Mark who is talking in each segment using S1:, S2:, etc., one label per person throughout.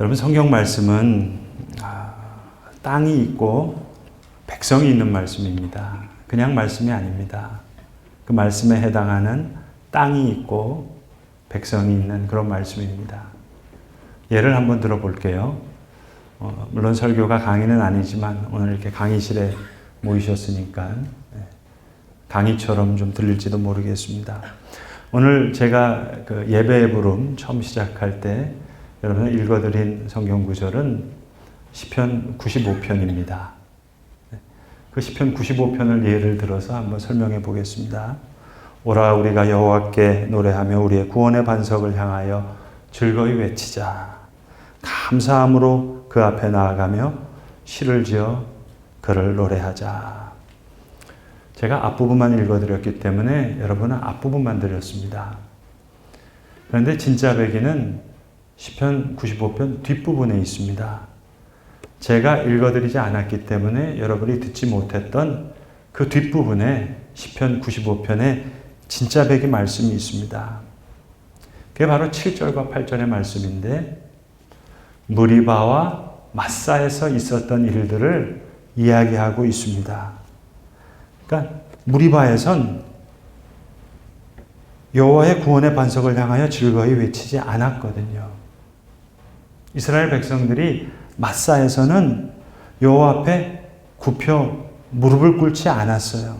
S1: 여러분 성경 말씀은 아, 땅이 있고 백성이 있는 말씀입니다. 그냥 말씀이 아닙니다. 그 말씀에 해당하는 땅이 있고 백성이 있는 그런 말씀입니다. 예를 한번 들어볼게요. 어, 물론 설교가 강의는 아니지만 오늘 이렇게 강의실에 모이셨으니까 네, 강의처럼 좀 들릴지도 모르겠습니다. 오늘 제가 그 예배 부름 처음 시작할 때 여러분 읽어드린 성경 구절은 시편 95편입니다. 그 시편 95편을 예를 들어서 한번 설명해 보겠습니다. 오라 우리가 여호와께 노래하며 우리의 구원의 반석을 향하여 즐거이 외치자. 감사함으로 그 앞에 나아가며 시를 지어 그를 노래하자. 제가 앞부분만 읽어드렸기 때문에 여러분은 앞부분만 드렸습니다. 그런데 진짜 백인은 10편 95편 뒷부분에 있습니다. 제가 읽어드리지 않았기 때문에 여러분이 듣지 못했던 그 뒷부분에 10편 95편에 진짜 백의 말씀이 있습니다. 그게 바로 7절과 8절의 말씀인데 무리바와 마사에서 있었던 일들을 이야기하고 있습니다. 그러니까 무리바에선 여호와의 구원의 반석을 향하여 즐거이 외치지 않았거든요. 이스라엘 백성들이 마사에서는 여호와 앞에 굽혀 무릎을 꿇지 않았어요.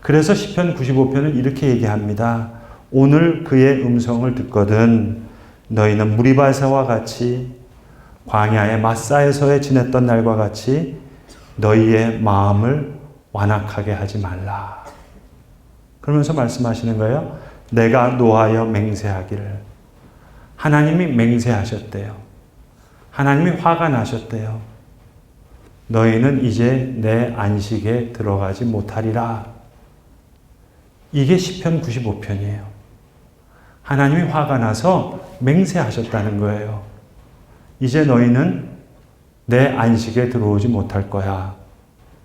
S1: 그래서 시편 95편은 이렇게 얘기합니다. 오늘 그의 음성을 듣거든 너희는 무리바에서와 같이 광야의 마사에서에 지냈던 날과 같이 너희의 마음을 완악하게 하지 말라. 그러면서 말씀하시는 거예요. 내가 노하여 맹세하기를. 하나님이 맹세하셨대요. 하나님이 화가 나셨대요. 너희는 이제 내 안식에 들어가지 못하리라. 이게 시편 95편이에요. 하나님이 화가 나서 맹세하셨다는 거예요. 이제 너희는 내 안식에 들어오지 못할 거야.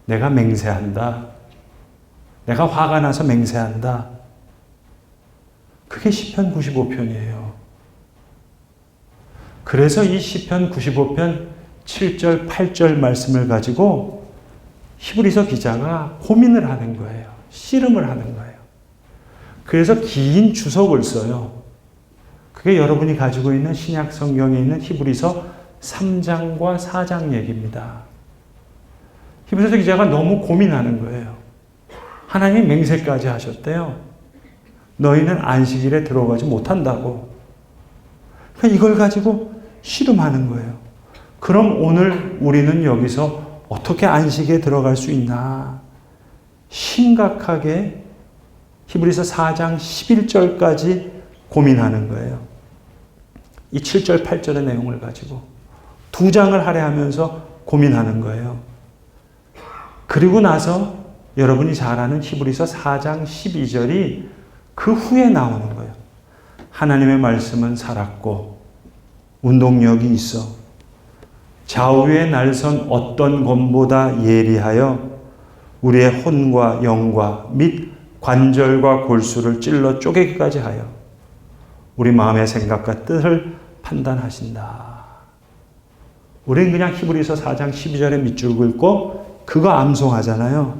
S1: 내가 맹세한다. 내가 화가 나서 맹세한다. 그게 시편 95편이에요. 그래서 이 시편 95편 7절, 8절 말씀을 가지고 히브리서 기자가 고민을 하는 거예요. 씨름을 하는 거예요. 그래서 긴 주석을 써요. 그게 여러분이 가지고 있는 신약 성경에 있는 히브리서 3장과 4장 얘기입니다. 히브리서 기자가 너무 고민하는 거예요. 하나님이 맹세까지 하셨대요. 너희는 안식일에 들어가지 못한다고. 그러니까 이걸 가지고 씨름하는 거예요. 그럼 오늘 우리는 여기서 어떻게 안식에 들어갈 수 있나? 심각하게 히브리서 4장 11절까지 고민하는 거예요. 이 7절, 8절의 내용을 가지고 두 장을 할애하면서 고민하는 거예요. 그리고 나서 여러분이 잘 아는 히브리서 4장 12절이 그 후에 나오는 거예요. 하나님의 말씀은 살았고 운동력이 있어 좌우의 날선 어떤 검보다 예리하여 우리의 혼과 영과 및 관절과 골수를 찔러 쪼개기까지 하여 우리 마음의 생각과 뜻을 판단하신다. 우리는 그냥 히브리서 4장 12절의 밑줄 긋고 그거 암송하잖아요.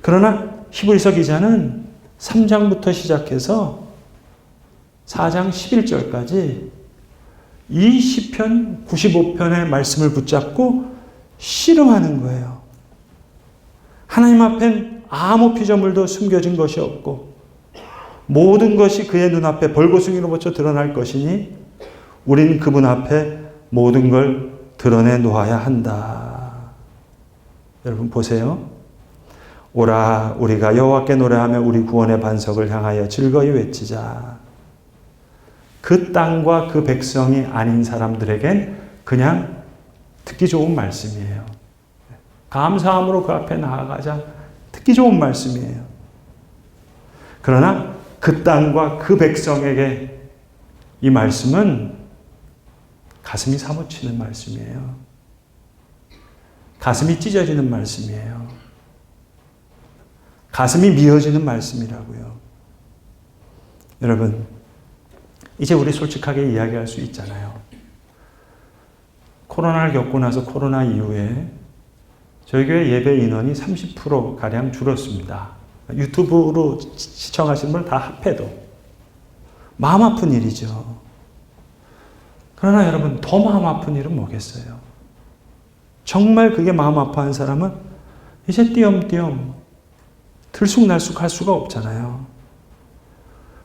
S1: 그러나 히브리서 기자는 3장부터 시작해서 4장 11절까지 이 시편 95편의 말씀을 붙잡고 씨름하는 거예요. 하나님 앞엔 아무 피조물도 숨겨진 것이 없고 모든 것이 그의 눈앞에 벌거숭이로부터 드러날 것이니 우린 그분 앞에 모든 걸 드러내 놓아야 한다. 여러분 보세요. 오라 우리가 여호와께 노래하며 우리 구원의 반석을 향하여 즐거이 외치자. 그 땅과 그 백성이 아닌 사람들에겐 그냥 듣기 좋은 말씀이에요. 감사함으로 그 앞에 나아가자. 듣기 좋은 말씀이에요. 그러나 그 땅과 그 백성에게 이 말씀은 가슴이 사무치는 말씀이에요. 가슴이 찢어지는 말씀이에요. 가슴이 미어지는 말씀이라고요. 여러분, 이제 우리 솔직하게 이야기할 수 있잖아요. 코로나를 겪고 나서 코로나 이후에 저희 교회 예배 인원이 30%가량 줄었습니다. 유튜브로 시청하시는 분다 합해도. 마음 아픈 일이죠. 그러나 여러분, 더 마음 아픈 일은 뭐겠어요? 정말 그게 마음 아파한 사람은 이제 띄엄띄엄 들쑥날쑥 할 수가 없잖아요.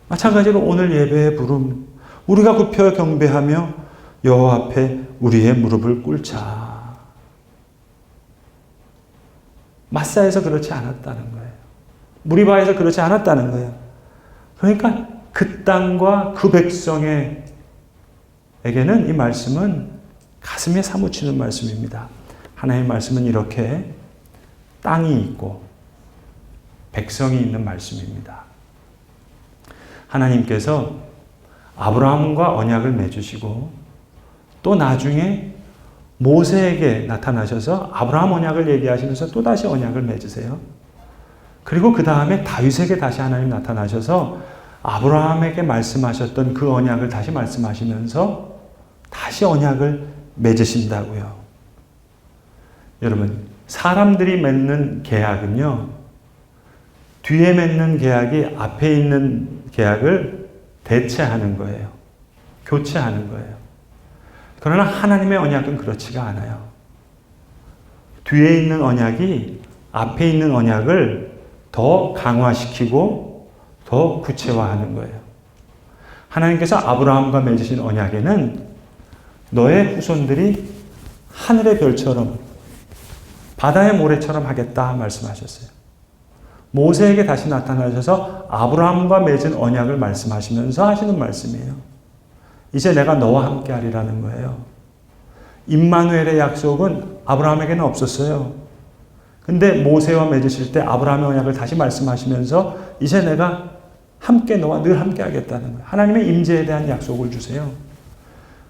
S1: 마찬가지로 오늘 예배의 부름, 우리가 굽혀 경배하며 여호와 앞에 우리의 무릎을 꿇자. 마사에서 그렇지 않았다는 거예요. 무리바에서 그렇지 않았다는 거예요. 그러니까 그 땅과 그 백성에게는 이 말씀은 가슴에 사무치는 말씀입니다. 하나님의 말씀은 이렇게 땅이 있고 백성이 있는 말씀입니다. 하나님께서 아브라함과 언약을 맺으시고 또 나중에 모세에게 나타나셔서 아브라함 언약을 얘기하시면서 또 다시 언약을 맺으세요. 그리고 그 다음에 다윗에게 다시 하나님 나타나셔서 아브라함에게 말씀하셨던 그 언약을 다시 말씀하시면서 다시 언약을 맺으신다고요. 여러분, 사람들이 맺는 계약은요, 뒤에 맺는 계약이 앞에 있는 계약을 대체하는 거예요. 교체하는 거예요. 그러나 하나님의 언약은 그렇지가 않아요. 뒤에 있는 언약이 앞에 있는 언약을 더 강화시키고 더 구체화하는 거예요. 하나님께서 아브라함과 맺으신 언약에는 너의 후손들이 하늘의 별처럼 바다의 모래처럼 하겠다 말씀하셨어요. 모세에게 다시 나타나셔서 아브라함과 맺은 언약을 말씀하시면서 하시는 말씀이에요. 이제 내가 너와 함께 하리라는 거예요. 임마누엘의 약속은 아브라함에게는 없었어요. 근데 모세와 맺으실 때 아브라함의 언약을 다시 말씀하시면서 이제 내가 함께 너와 늘 함께 하겠다는 거예요. 하나님의 임재에 대한 약속을 주세요.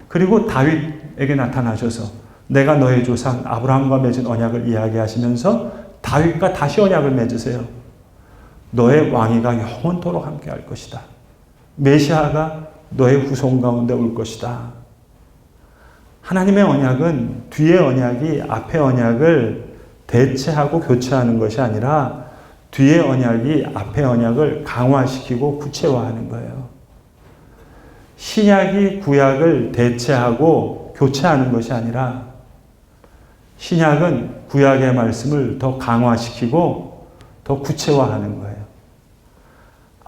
S1: 그리고 다윗에게 나타나셔서 내가 너의 조상 아브라함과 맺은 언약을 이야기하시면서 다윗과 다시 언약을 맺으세요. 너의 왕위가 영원토록 함께 할 것이다. 메시아가 너의 후손 가운데 올 것이다. 하나님의 언약은 뒤의 언약이 앞의 언약을 대체하고 교체하는 것이 아니라 뒤의 언약이 앞의 언약을 강화시키고 구체화하는 거예요. 신약이 구약을 대체하고 교체하는 것이 아니라 신약은 구약의 말씀을 더 강화시키고 더 구체화하는 거예요.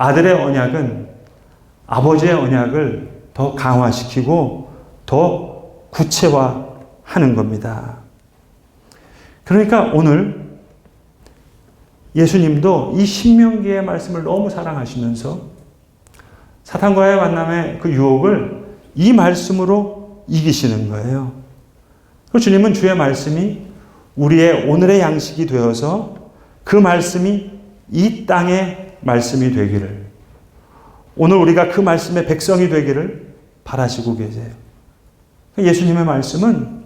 S1: 아들의 언약은 아버지의 언약을 더 강화시키고 더 구체화하는 겁니다. 그러니까 오늘 예수님도 이 신명기의 말씀을 너무 사랑하시면서 사탄과의 만남의 그 유혹을 이 말씀으로 이기시는 거예요. 그 주님은 주의 말씀이 우리의 오늘의 양식이 되어서 그 말씀이 이 땅의 말씀이 되기를 오늘 우리가 그 말씀의 백성이 되기를 바라시고 계세요. 예수님의 말씀은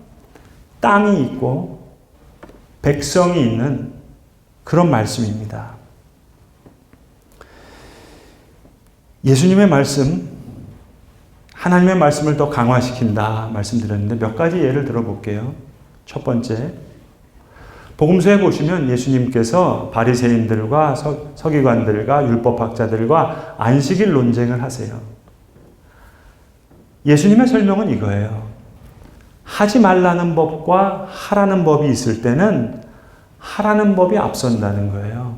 S1: 땅이 있고 백성이 있는 그런 말씀입니다. 예수님의 말씀, 하나님의 말씀을 더 강화시킨다 말씀드렸는데 몇 가지 예를 들어볼게요. 첫 번째, 복음서에 보시면 예수님께서 바리새인들과 서기관들과 율법학자들과 안식일 논쟁을 하세요. 예수님의 설명은 이거예요. 하지 말라는 법과 하라는 법이 있을 때는 하라는 법이 앞선다는 거예요.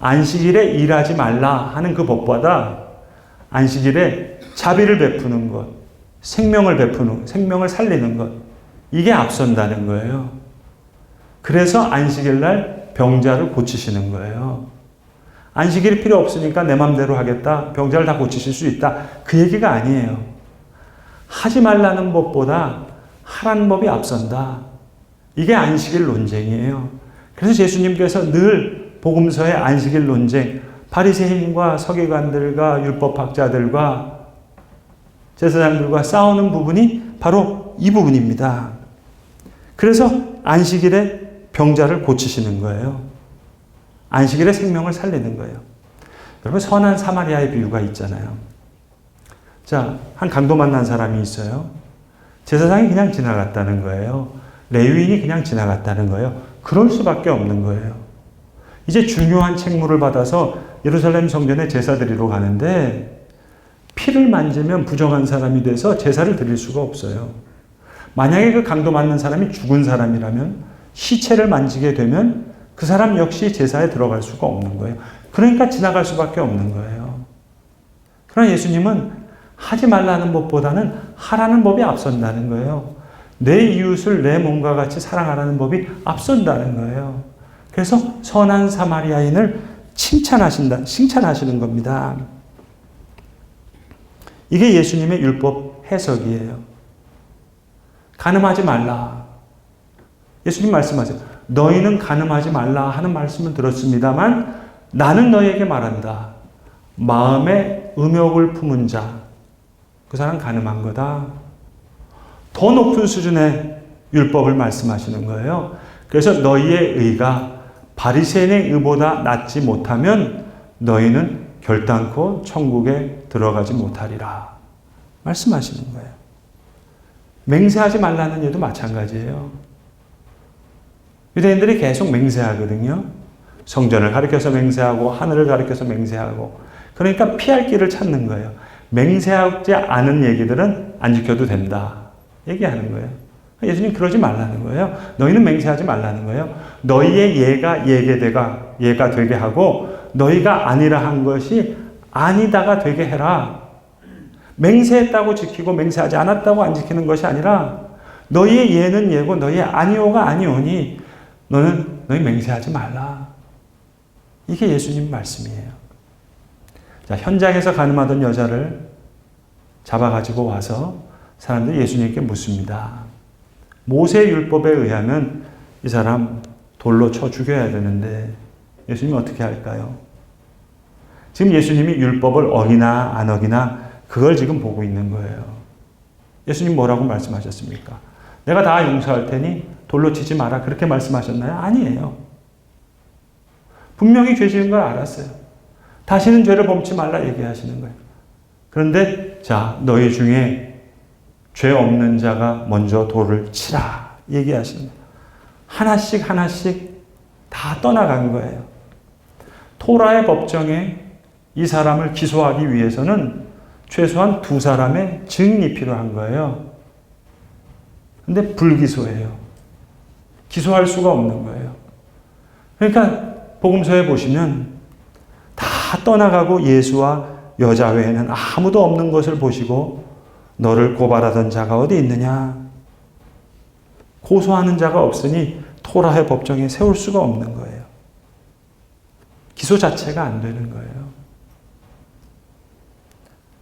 S1: 안식일에 일하지 말라 하는 그 법보다 안식일에 자비를 베푸는 것, 생명을 베푸는, 생명을 살리는 것, 이게 앞선다는 거예요. 그래서 안식일 날 병자를 고치시는 거예요. 안식일이 필요 없으니까 내 맘대로 하겠다. 병자를 다 고치실 수 있다. 그 얘기가 아니에요. 하지 말라는 법보다 하라는 법이 앞선다. 이게 안식일 논쟁이에요. 그래서 예수님께서 늘 복음서의 안식일 논쟁, 바리새인과 서기관들과 율법학자들과 제사장들과 싸우는 부분이 바로 이 부분입니다. 그래서 안식일에 병자를 고치시는 거예요. 안식일에 생명을 살리는 거예요. 여러분 선한 사마리아의 비유가 있잖아요. 자, 한 강도 만난 사람이 있어요. 제사장이 그냥 지나갔다는 거예요. 레위인이 그냥 지나갔다는 거예요. 그럴 수밖에 없는 거예요. 이제 중요한 책무를 받아서 예루살렘 성전에 제사 드리러 가는데 피를 만지면 부정한 사람이 돼서 제사를 드릴 수가 없어요. 만약에 그 강도 맞는 사람이 죽은 사람이라면 시체를 만지게 되면 그 사람 역시 제사에 들어갈 수가 없는 거예요. 그러니까 지나갈 수밖에 없는 거예요. 그러나 예수님은 하지 말라는 법보다는 하라는 법이 앞선다는 거예요. 내 이웃을 내 몸과 같이 사랑하라는 법이 앞선다는 거예요. 그래서 선한 사마리아인을 칭찬하신다, 칭찬하시는 겁니다. 이게 예수님의 율법 해석이에요. 가늠하지 말라. 예수님 말씀하세요. 너희는 가늠하지 말라 하는 말씀을 들었습니다만 나는 너희에게 말한다. 마음에 음욕을 품은 자, 그 사람 가늠한 거다. 더 높은 수준의 율법을 말씀하시는 거예요. 그래서 너희의 의가 바리새인의 의보다 낫지 못하면 너희는 결단코 천국에 들어가지 못하리라. 말씀하시는 거예요. 맹세하지 말라는 예도 마찬가지예요. 유대인들이 계속 맹세하거든요. 성전을 가리켜서 맹세하고 하늘을 가리켜서 맹세하고 그러니까 피할 길을 찾는 거예요. 맹세하지 않은 얘기들은 안 지켜도 된다. 얘기하는 거예요. 예수님 그러지 말라는 거예요. 너희는 맹세하지 말라는 거예요. 너희의 예가 예게되가 예가 되게 하고 너희가 아니라 한 것이 아니다가 되게 해라. 맹세했다고 지키고 맹세하지 않았다고 안 지키는 것이 아니라 너희의 예는 예고 너희의 아니오가 아니오니 너는 너희 맹세하지 말라. 이게 예수님 말씀이에요. 자, 현장에서 가늠하던 여자를 잡아가지고 와서 사람들이 예수님께 묻습니다. 모세 율법에 의하면 이 사람 돌로 쳐 죽여야 되는데 예수님이 어떻게 할까요? 지금 예수님이 율법을 어기나 안 어기나 그걸 지금 보고 있는 거예요. 예수님 뭐라고 말씀하셨습니까? 내가 다 용서할 테니 돌로 치지 마라. 그렇게 말씀하셨나요? 아니에요. 분명히 죄 지은 걸 알았어요. 다시는 죄를 범치 말라 얘기하시는 거예요. 그런데 자, 너희 중에 죄 없는 자가 먼저 돌을 치라 얘기하시는 거예요. 하나씩 하나씩 다 떠나간 거예요. 토라의 법정에 이 사람을 기소하기 위해서는 최소한 두 사람의 증인이 필요한 거예요. 근데 불기소예요. 기소할 수가 없는 거예요. 그러니까 복음서에 보시면 다 떠나가고 예수와 여자 외에는 아무도 없는 것을 보시고 너를 고발하던 자가 어디 있느냐? 고소하는 자가 없으니 토라의 법정에 세울 수가 없는 거예요. 기소 자체가 안 되는 거예요.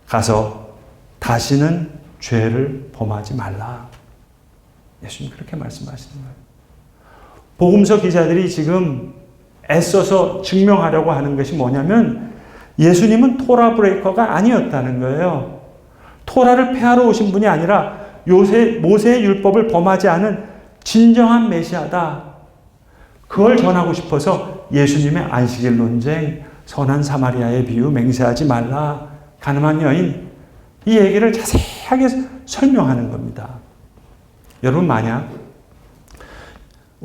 S1: 가서 다시는 죄를 범하지 말라. 예수님 그렇게 말씀하시는 거예요. 복음서 기자들이 지금 애써서 증명하려고 하는 것이 뭐냐면 예수님은 토라 브레이커가 아니었다는 거예요. 토라를 폐하러 오신 분이 아니라 요새 모세의 율법을 범하지 않은 진정한 메시아다. 그걸 전하고 싶어서 예수님의 안식일 논쟁, 선한 사마리아의 비유, 맹세하지 말라, 가늠한 여인 이 얘기를 자세하게 설명하는 겁니다. 여러분 만약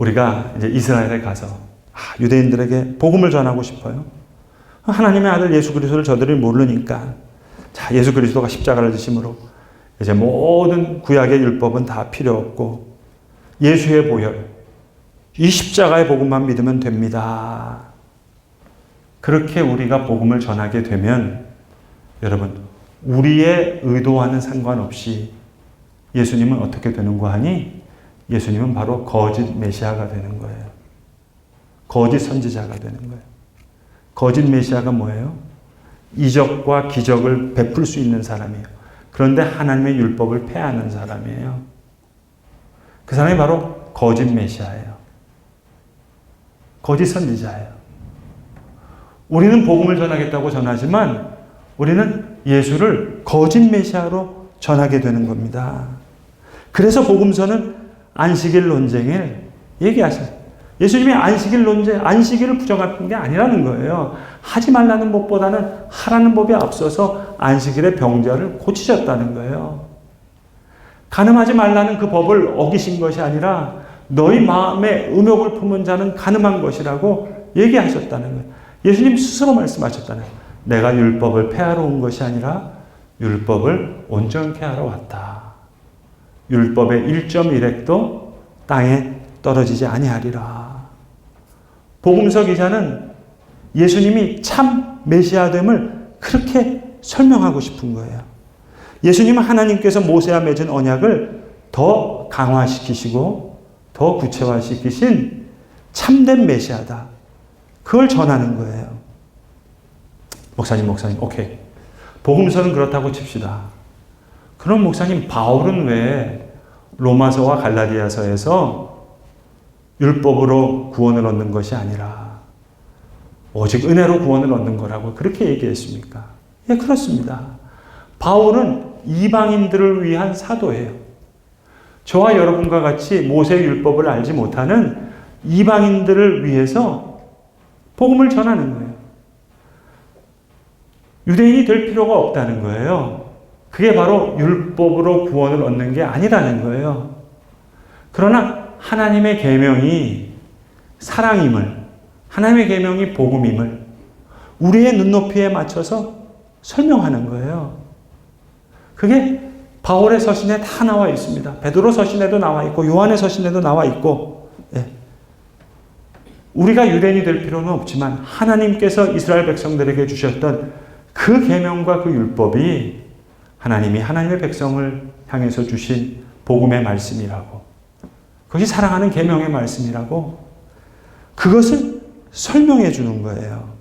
S1: 우리가 이제 이스라엘에 가서 아, 유대인들에게 복음을 전하고 싶어요. 하나님의 아들 예수 그리스도를 저들이 모르니까 자 예수 그리스도가 십자가를 지심으로 이제 모든 구약의 율법은 다 필요 없고 예수의 보혈 이 십자가의 복음만 믿으면 됩니다. 그렇게 우리가 복음을 전하게 되면 여러분 우리의 의도와는 상관없이 예수님은 어떻게 되는고 하니 예수님은 바로 거짓 메시아가 되는 거예요. 거짓 선지자가 되는 거예요. 거짓 메시아가 뭐예요? 이적과 기적을 베풀 수 있는 사람이에요. 그런데 하나님의 율법을 폐하는 사람이에요. 그 사람이 바로 거짓 메시아예요. 거짓 선지자예요. 우리는 복음을 전하겠다고 전하지만 우리는 예수를 거짓 메시아로 전하게 되는 겁니다. 그래서 복음서는 안식일 논쟁을 얘기하셔요. 예수님이 안식일 논쟁, 안식일을 부정하는 게 아니라는 거예요. 하지 말라는 법보다는 하라는 법이 앞서서 안식일의 병자를 고치셨다는 거예요. 가늠하지 말라는 그 법을 어기신 것이 아니라 너희 마음에 음욕을 품은 자는 가늠한 것이라고 얘기하셨다는 거예요. 예수님 스스로 말씀하셨다는 거예요. 내가 율법을 폐하러 온 것이 아니라 율법을 온전케 하러 왔다. 율법의 1.1획도 땅에 떨어지지 아니하리라. 복음서 기자는 예수님이 참 메시아됨을 그렇게 설명하고 싶은 거예요. 예수님은 하나님께서 모세와 맺은 언약을 더 강화시키시고 더 구체화시키신 참된 메시아다. 그걸 전하는 거예요. 목사님, 목사님, 오케이. 복음서는 그렇다고 칩시다. 그럼 목사님, 바울은 왜 로마서와 갈라디아서에서 율법으로 구원을 얻는 것이 아니라 오직 은혜로 구원을 얻는 거라고 그렇게 얘기했습니까? 예, 그렇습니다. 바울은 이방인들을 위한 사도예요. 저와 여러분과 같이 모세 율법을 알지 못하는 이방인들을 위해서 복음을 전하는 거예요. 유대인이 될 필요가 없다는 거예요. 그게 바로 율법으로 구원을 얻는 게 아니라는 거예요. 그러나 하나님의 계명이 사랑임을, 하나님의 계명이 복음임을 우리의 눈높이에 맞춰서 설명하는 거예요. 그게 바울의 서신에 다 나와 있습니다. 베드로 서신에도 나와 있고 요한의 서신에도 나와 있고 예. 우리가 유대인이 될 필요는 없지만 하나님께서 이스라엘 백성들에게 주셨던 그 계명과 그 율법이 하나님이 하나님의 백성을 향해서 주신 복음의 말씀이라고 그것이 사랑하는 계명의 말씀이라고 그것을 설명해 주는 거예요.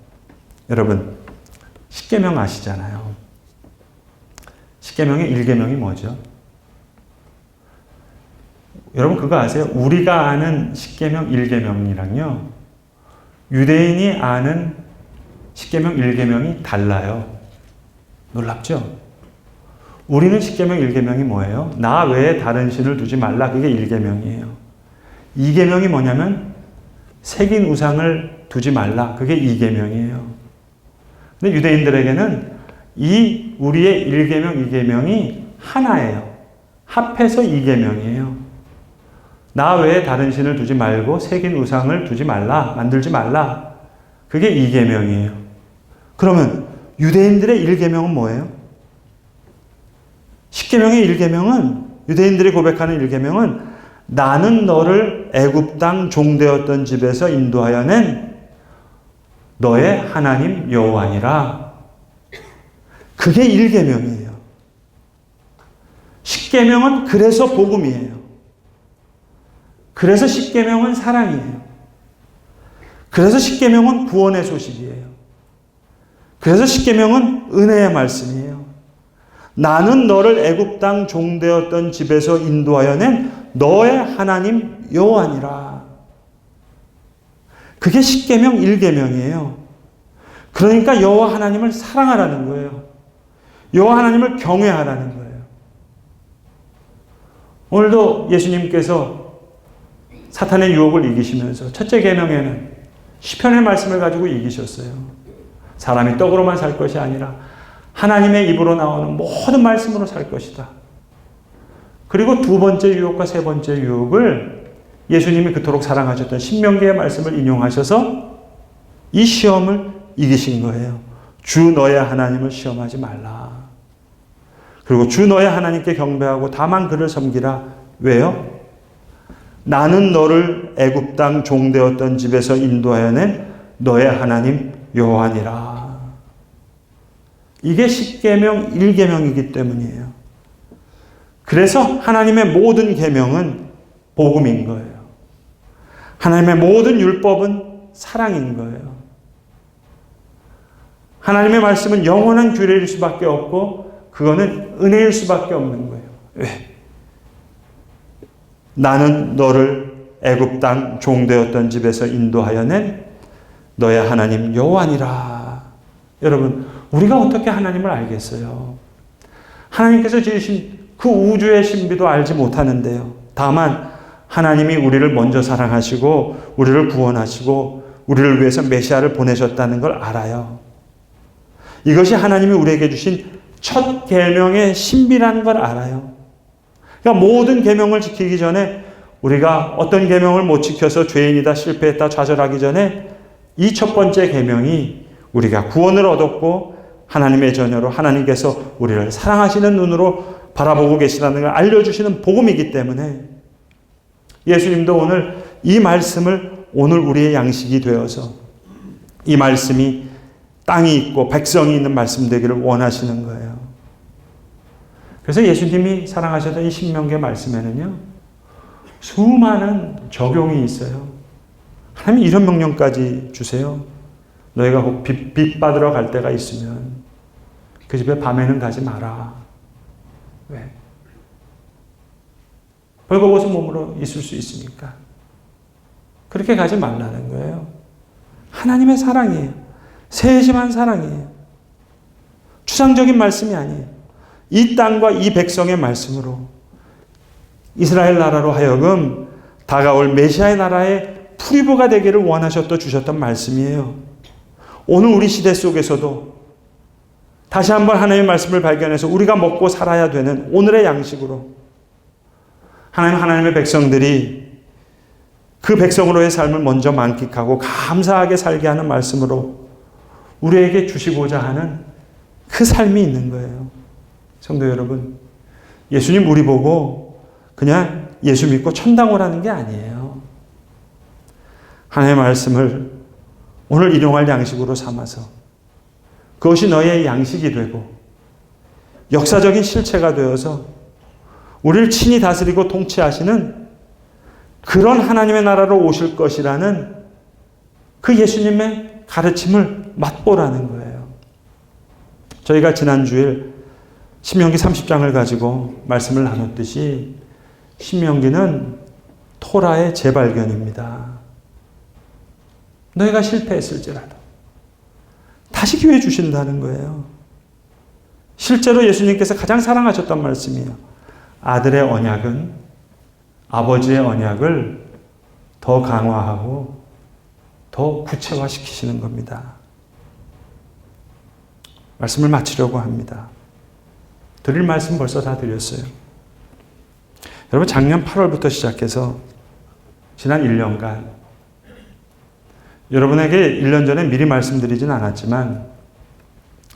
S1: 여러분 십계명 아시잖아요. 십계명의 1계명이 뭐죠? 여러분 그거 아세요? 우리가 아는 십계명 1계명이랑요. 유대인이 아는 십계명 1계명이 달라요. 놀랍죠? 우리는 십계명 1계명이 뭐예요? 나 외에 다른 신을 두지 말라. 그게 1계명이에요. 2계명이 뭐냐면 새긴 우상을 두지 말라. 그게 2계명이에요. 근데 유대인들에게는 이 우리의 1계명, 2계명이 하나예요. 합해서 2계명이에요. 나 외에 다른 신을 두지 말고 새긴 우상을 두지 말라. 만들지 말라. 그게 2계명이에요. 그러면 유대인들의 1계명은 뭐예요? 10계명의 1계명은 유대인들이 고백하는 1계명은 나는 너를 애굽 땅 종되었던 집에서 인도하여 낸 너의 하나님 여호와니라. 그게 1계명이에요. 10계명은 그래서 복음이에요. 그래서 10계명은 사랑이에요. 그래서 10계명은 구원의 소식이에요. 그래서 10계명은 은혜의 말씀이에요. 나는 너를 애굽 땅 종되었던 집에서 인도하여 낸 너의 하나님 여호와니라. 그게 10계명 1계명이에요. 그러니까 여호와 하나님을 사랑하라는 거예요. 여호와 하나님을 경외하라는 거예요. 오늘도 예수님께서 사탄의 유혹을 이기시면서 첫째 계명에는 시편의 말씀을 가지고 이기셨어요. 사람이 떡으로만 살 것이 아니라 하나님의 입으로 나오는 모든 말씀으로 살 것이다. 그리고 두 번째 유혹과 세 번째 유혹을 예수님이 그토록 사랑하셨던 신명기의 말씀을 인용하셔서 이 시험을 이기신 거예요. 주 너의 하나님을 시험하지 말라. 그리고 주 너의 하나님께 경배하고 다만 그를 섬기라. 왜요? 나는 너를 애굽 땅 종되었던 집에서 인도하여 낸 너의 하나님 여호와니라. 이게 10계명 1계명이기 때문이에요. 그래서 하나님의 모든 계명은 복음인 거예요. 하나님의 모든 율법은 사랑인 거예요. 하나님의 말씀은 영원한 규례일 수밖에 없고 그거는 은혜일 수밖에 없는 거예요. 왜? 나는 너를 애굽 땅 종되었던 집에서 인도하여 낸 너의 하나님 여호와니라. 여러분, 우리가 어떻게 하나님을 알겠어요? 하나님께서 지으신 그 우주의 신비도 알지 못하는데요. 다만 하나님이 우리를 먼저 사랑하시고 우리를 구원하시고 우리를 위해서 메시아를 보내셨다는 걸 알아요. 이것이 하나님이 우리에게 주신 첫 계명의 신비라는 걸 알아요. 그러니까 모든 계명을 지키기 전에 우리가 어떤 계명을 못 지켜서 죄인이다 실패했다 좌절하기 전에 이 첫 번째 계명이 우리가 구원을 얻었고 하나님의 자녀로 하나님께서 우리를 사랑하시는 눈으로 바라보고 계시다는 걸 알려주시는 복음이기 때문에 예수님도 오늘 이 말씀을 오늘 우리의 양식이 되어서 이 말씀이 땅이 있고 백성이 있는 말씀 되기를 원하시는 거예요. 그래서 예수님이 사랑하셨던 이 신명계 말씀에는요, 수많은 적용이 있어요. 하나님 이런 명령까지 주세요. 너희가 혹 빚, 빚 받으러 갈 때가 있으면 그 집에 밤에는 가지 마라. 왜? 벌거벗은 몸으로 있을 수 있으니까. 그렇게 가지 말라는 거예요. 하나님의 사랑이에요. 세심한 사랑이에요. 추상적인 말씀이 아니에요. 이 땅과 이 백성의 말씀으로 이스라엘 나라로 하여금 다가올 메시아의 나라의 풀이부가 되기를 원하셨던 주셨던 말씀이에요. 오늘 우리 시대 속에서도 다시 한번 하나님의 말씀을 발견해서 우리가 먹고 살아야 되는 오늘의 양식으로 하나님 하나님의 백성들이 그 백성으로의 삶을 먼저 만끽하고 감사하게 살게 하는 말씀으로 우리에게 주시고자 하는 그 삶이 있는 거예요. 성도 여러분, 예수님 우리 보고 그냥 예수 믿고 천당 오라는 게 아니에요. 하나님의 말씀을 오늘 일용할 양식으로 삼아서 그것이 너의 양식이 되고 역사적인 실체가 되어서 우리를 친히 다스리고 통치하시는 그런 하나님의 나라로 오실 것이라는 그 예수님의 가르침을 맛보라는 거예요. 저희가 지난 주일 신명기 30장을 가지고 말씀을 나눴듯이 신명기는 토라의 재발견입니다. 너희가 실패했을지라도 다시 기회 주신다는 거예요. 실제로 예수님께서 가장 사랑하셨던 말씀이에요. 아들의 언약은 아버지의 언약을 더 강화하고 더 구체화시키시는 겁니다. 말씀을 마치려고 합니다. 드릴 말씀 벌써 다 드렸어요. 여러분, 작년 8월부터 시작해서 지난 1년간 여러분에게 1년 전에 미리 말씀드리진 않았지만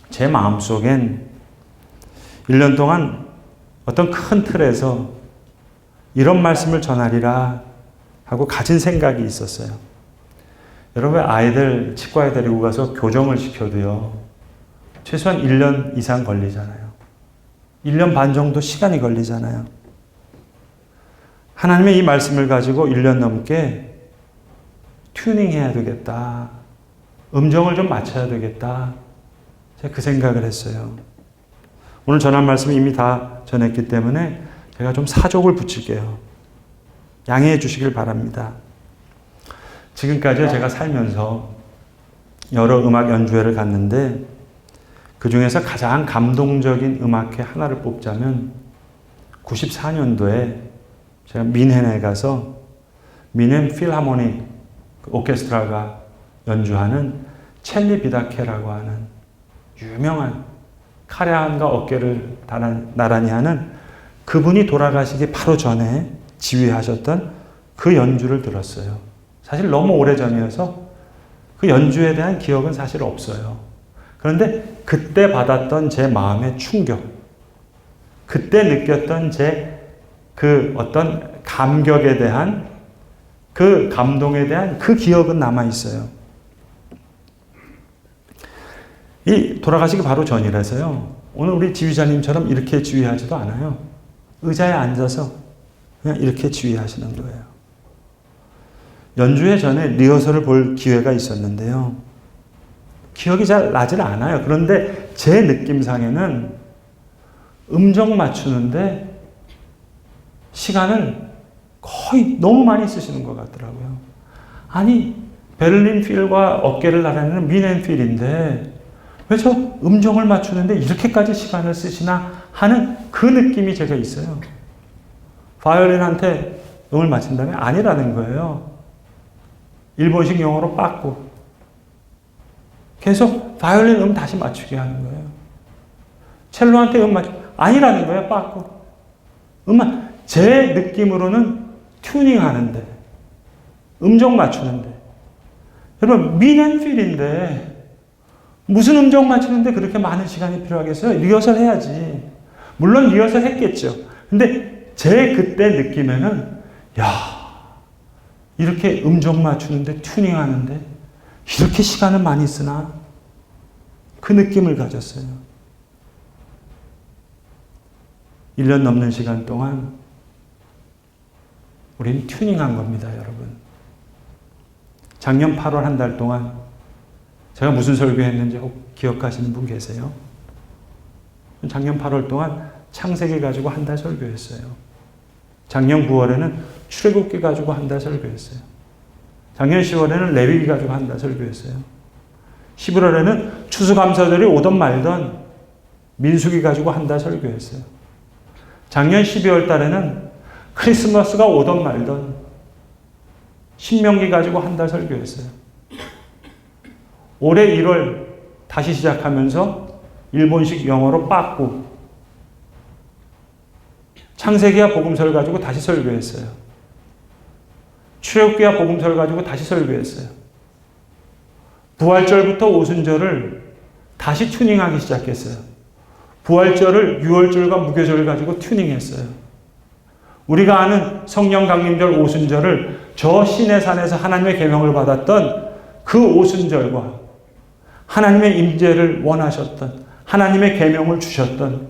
S1: 제 마음속엔 1년 동안 어떤 큰 틀에서 이런 말씀을 전하리라 하고 가진 생각이 있었어요. 여러분 아이들 치과에 데리고 가서 교정을 시켜도요. 최소한 1년 이상 걸리잖아요. 1년 반 정도 시간이 걸리잖아요. 하나님의 이 말씀을 가지고 1년 넘게 튜닝 해야 되겠다. 음정을 좀 맞춰야 되겠다. 제가 그 생각을 했어요. 오늘 전한 말씀 이미 다 전했기 때문에 제가 좀 사족을 붙일게요. 양해해 주시길 바랍니다. 지금까지 제가 살면서 여러 음악 연주회를 갔는데 그 중에서 가장 감동적인 음악회 하나를 뽑자면 94년도에 제가 민헨에 가서 민헨 필하모닉 오케스트라가 연주하는 첼리 비다케라고 하는 유명한 카레안과 어깨를 나란히 하는 그분이 돌아가시기 바로 전에 지휘하셨던 그 연주를 들었어요. 사실 너무 오래 전이어서 그 연주에 대한 기억은 사실 없어요. 그런데 그때 받았던 제 마음의 충격, 그때 느꼈던 제 그 어떤 감격에 대한 그 감동에 대한 그 기억은 남아 있어요. 이 돌아가시기 바로 전이라서요. 오늘 우리 지휘자님처럼 이렇게 지휘하지도 않아요. 의자에 앉아서 그냥 이렇게 지휘하시는 거예요. 연주회 전에 리허설을 볼 기회가 있었는데요. 기억이 잘 나질 않아요. 그런데 제 느낌상에는 음정 맞추는데 시간을 거의 너무 많이 쓰시는 것 같더라고요. 아니, 베를린 필과 어깨를 나르는 미넨 필인데 왜 저 음정을 맞추는데 이렇게까지 시간을 쓰시나 하는 그 느낌이 제가 있어요. 바이올린한테 음을 맞춘다면 아니라는 거예요. 일본식 용어로 빠꾸. 계속 바이올린 음 다시 맞추게 하는 거예요. 첼로한테 음맞 아니라는 거예요, 빠꾸. 음만 제 느낌으로는 튜닝 하는데 음정 맞추는데 여러분 미넨필인데 무슨 음정 맞추는데 그렇게 많은 시간이 필요하겠어요? 리허설 해야지. 물론 리허설 했겠죠. 근데 제 그때 느낌에는 야 이렇게 음정 맞추는데 튜닝 하는데 이렇게 시간을 많이 쓰나? 그 느낌을 가졌어요. 1년 넘는 시간 동안 우리는 튜닝한 겁니다, 여러분. 작년 8월 한 달 동안 제가 무슨 설교했는지 혹 기억하시는 분 계세요? 작년 8월 동안 창세기 가지고 한 달 설교했어요. 작년 9월에는 출애굽기 가지고 한 달 설교했어요. 작년 10월에는 레위기 가지고 한 달 설교했어요. 11월에는 추수감사절이 오던 말던 민수기 가지고 한 달 설교했어요. 작년 12월 달에는 크리스마스가 오던 말던 신명기 가지고 한 달 설교했어요. 올해 1월 다시 시작하면서 일본식 영어로 빠꾸 창세기와 복음서를 가지고 다시 설교했어요. 출애굽기와 복음서를 가지고 다시 설교했어요. 부활절부터 오순절을 다시 튜닝하기 시작했어요. 부활절을 유월절과 무교절을 가지고 튜닝했어요. 우리가 아는 성령 강림절 오순절을 저 신의 산에서 하나님의 계명을 받았던 그 오순절과 하나님의 임재를 원하셨던 하나님의 계명을 주셨던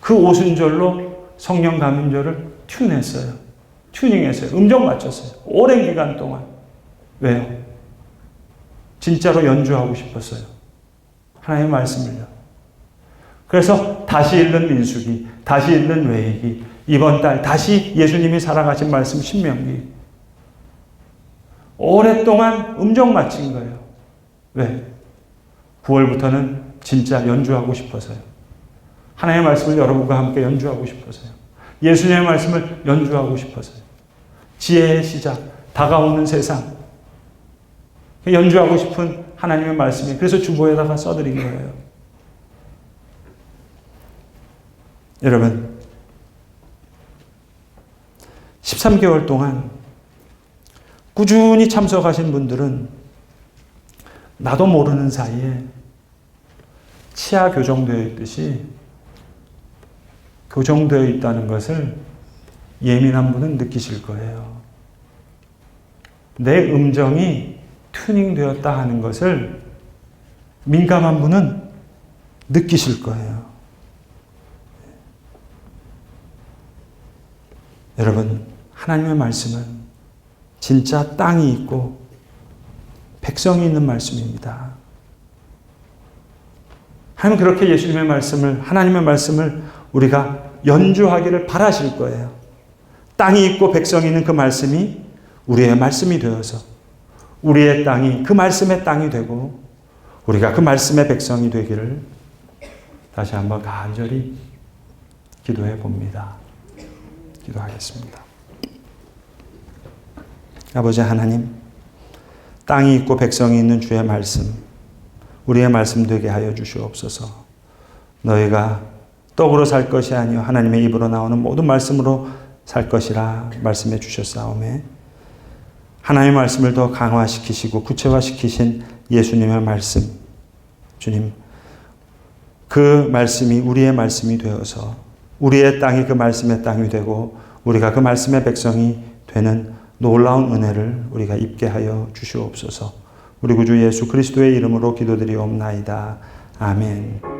S1: 그 오순절로 성령 강림절을 튠했어요. 튜닝했어요. 음정 맞췄어요. 오랜 기간 동안. 왜요? 진짜로 연주하고 싶었어요. 하나님의 말씀을요. 그래서 다시 읽는 민수기, 다시 읽는 외기, 이번 달 다시 예수님이 살아가신 말씀 신명기. 오랫동안 음정 맞힌 거예요. 왜? 9월부터는 진짜 연주하고 싶어서요. 하나님의 말씀을 여러분과 함께 연주하고 싶어서요. 예수님의 말씀을 연주하고 싶어서요. 지혜의 시작, 다가오는 세상. 연주하고 싶은 하나님의 말씀이 그래서 주보에다가 써드린 거예요. 여러분, 13개월 동안 꾸준히 참석하신 분들은 나도 모르는 사이에 치아 교정되어 있듯이 교정되어 있다는 것을 예민한 분은 느끼실 거예요. 내 음정이 튜닝되었다 하는 것을 민감한 분은 느끼실 거예요. 여러분, 하나님의 말씀은 진짜 땅이 있고 백성이 있는 말씀입니다. 하나님 그렇게 예수님의 말씀을, 하나님의 말씀을 우리가 연주하기를 바라실 거예요. 땅이 있고 백성이 있는 그 말씀이 우리의 말씀이 되어서 우리의 땅이 그 말씀의 땅이 되고 우리가 그 말씀의 백성이 되기를 다시 한번 간절히 기도해 봅니다. 기도하겠습니다. 아버지 하나님, 땅이 있고 백성이 있는 주의 말씀, 우리의 말씀 되게 하여 주시옵소서. 너희가 떡으로 살 것이 아니요 하나님의 입으로 나오는 모든 말씀으로 살 것이라 말씀해 주셨사오매 하나님의 말씀을 더 강화시키시고 구체화시키신 예수님의 말씀 주님 그 말씀이 우리의 말씀이 되어서 우리의 땅이 그 말씀의 땅이 되고 우리가 그 말씀의 백성이 되는 놀라운 은혜를 우리가 입게 하여 주시옵소서. 우리 구주 예수 그리스도의 이름으로 기도드리옵나이다. 아멘.